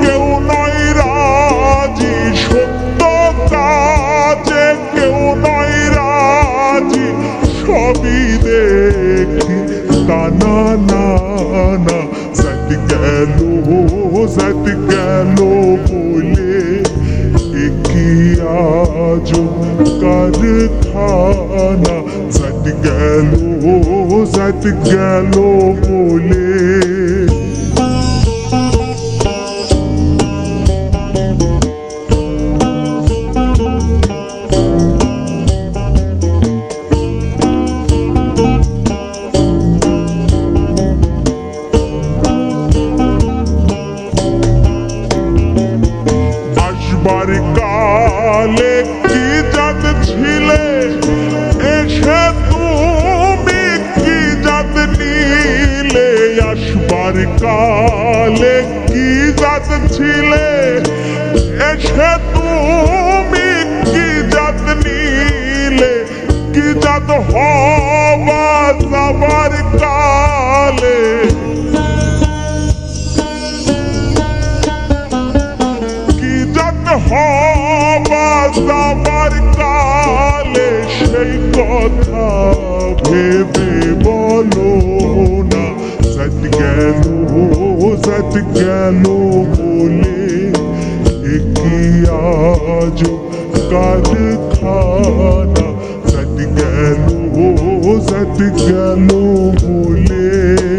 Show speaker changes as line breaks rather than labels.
কেউ নয় রাজি সত্য কাজে কেউ নয় রাজি। সবই না না না। সাথ গেল সাথ গেল বলে কি আজ কারখানা। সাথ গেল সাথ গেল বলে আসবার কালে কি জাত ছিলে? এসে তুমি কি জাত নিলে? আসবার কালে কি জাত ছিলে? এসে তুমি কি জাত নিলে? কি জাত হবা যাবার কালে? কথা ভেবে বলো না। সত গেল সত গেল বলে। কি আজ কারখানা। সত গেল সত গেল বলে।